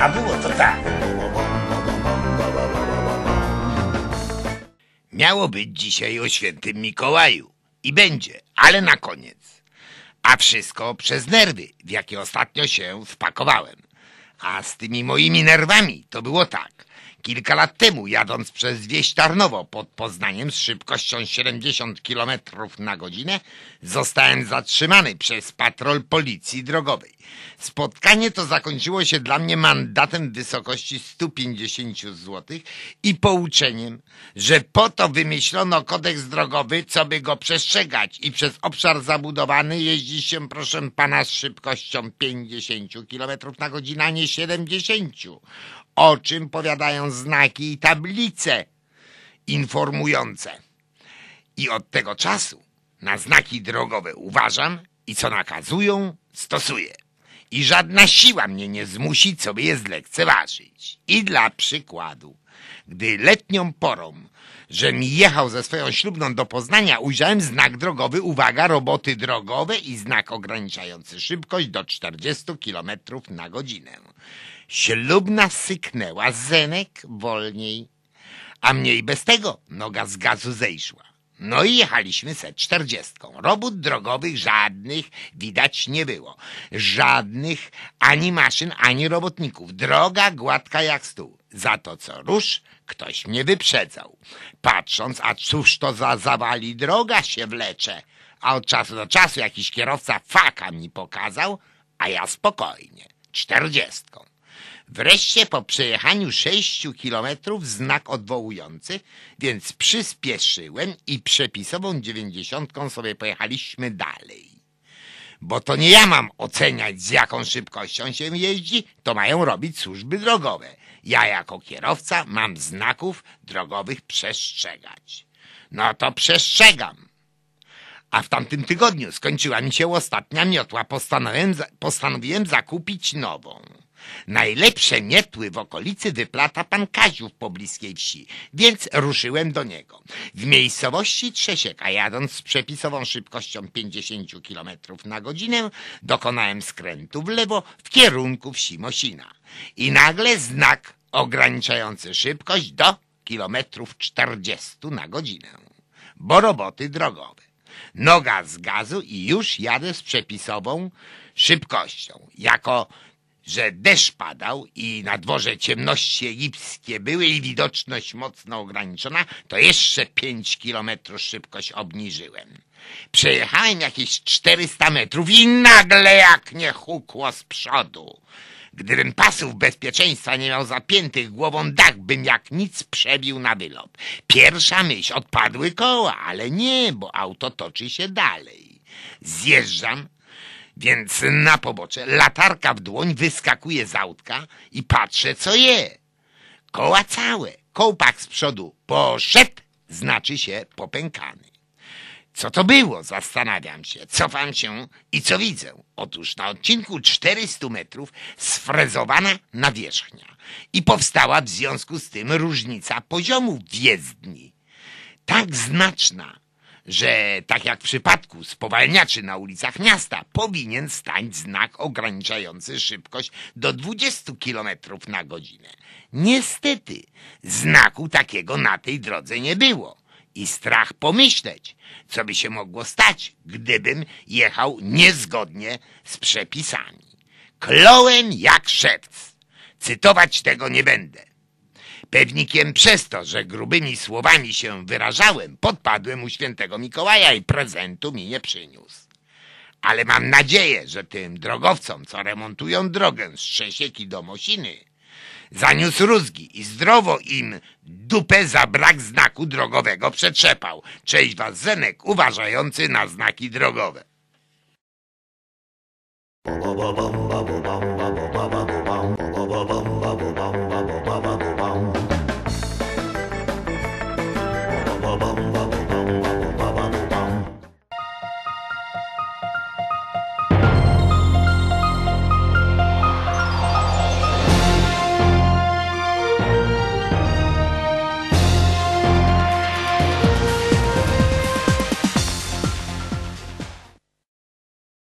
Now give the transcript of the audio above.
A było to tak. Miało być dzisiaj o świętym Mikołaju. I będzie, ale na koniec. A wszystko przez nerwy, w jakie ostatnio się wpakowałem. A z tymi moimi nerwami to było tak. Kilka lat temu, jadąc przez wieś Tarnowo pod Poznaniem z szybkością 70 km na godzinę, zostałem zatrzymany przez patrol policji drogowej. Spotkanie to zakończyło się dla mnie mandatem w wysokości 150 zł i pouczeniem, że po to wymyślono kodeks drogowy, co by go przestrzegać i przez obszar zabudowany jeździ się, proszę pana, z szybkością 50 km na godzinę, a nie 70 o czym powiadają znaki i tablice informujące. I od tego czasu na znaki drogowe uważam i co nakazują, stosuję. I żadna siła mnie nie zmusi, co by je zlekceważyć. I dla przykładu, gdy letnią porą, żem jechał ze swoją ślubną do Poznania, ujrzałem znak drogowy, uwaga, roboty drogowe i znak ograniczający szybkość do 40 km na godzinę. Ślubna syknęła, zenek wolniej, a mniej bez tego noga z gazu zejszła. No i jechaliśmy se czterdziestką. Robót drogowych żadnych widać nie było. Żadnych ani maszyn, ani robotników. Droga gładka jak stół. Za to co rusz, ktoś mnie wyprzedzał. Patrząc, a cóż to za zawali droga się wlecze. A od czasu do czasu jakiś kierowca faka mi pokazał, a ja spokojnie. Czterdziestką. Wreszcie po przejechaniu sześciu kilometrów znak odwołujący, więc przyspieszyłem i przepisową dziewięćdziesiątką sobie pojechaliśmy dalej. Bo to nie ja mam oceniać z jaką szybkością się jeździ, to mają robić służby drogowe. Ja jako kierowca mam znaków drogowych przestrzegać. No to przestrzegam. A w tamtym tygodniu skończyła mi się ostatnia miotła, postanowiłem, postanowiłem zakupić nową. Najlepsze mietły w okolicy wyplata pan Kaziu w pobliskiej wsi, więc ruszyłem do niego. W miejscowości Trzesieka, jadąc z przepisową szybkością 50 km na godzinę, dokonałem skrętu w lewo w kierunku wsi Mosina. I nagle znak ograniczający szybkość do kilometrów 40 na godzinę. Bo roboty drogowe. Noga z gazu i już jadę z przepisową szybkością. Jako że deszcz padał i na dworze ciemności egipskie były i widoczność mocno ograniczona, to jeszcze pięć kilometrów szybkość obniżyłem. Przejechałem jakieś czterysta metrów i nagle jak nie hukło z przodu. Gdybym pasów bezpieczeństwa nie miał zapiętych głową dach, bym jak nic przebił na wylot. Pierwsza myśl, odpadły koła, ale nie, bo auto toczy się dalej. Zjeżdżam, więc na pobocze latarka w dłoń wyskakuje z autka i patrzę, co je. Koła całe, kołpak z przodu poszedł, znaczy się popękany. Co to było? Zastanawiam się. Cofam się i co widzę? Otóż na odcinku 400 metrów sfrezowana nawierzchnia i powstała w związku z tym różnica poziomu wjezdni. Tak znaczna, że tak jak w przypadku spowalniaczy na ulicach miasta powinien stać znak ograniczający szybkość do 20 km na godzinę. Niestety znaku takiego na tej drodze nie było i strach pomyśleć, co by się mogło stać, gdybym jechał niezgodnie z przepisami. Klołem jak szewc. Cytować tego nie będę. Pewnikiem przez to, że grubymi słowami się wyrażałem, podpadłem u świętego Mikołaja i prezentu mi nie przyniósł. Ale mam nadzieję, że tym drogowcom, co remontują drogę z Trzesieki do Mosiny, zaniósł rózgi i zdrowo im dupę za brak znaku drogowego przetrzepał. Cześć was Zenek, uważający na znaki drogowe. Ba, ba, ba,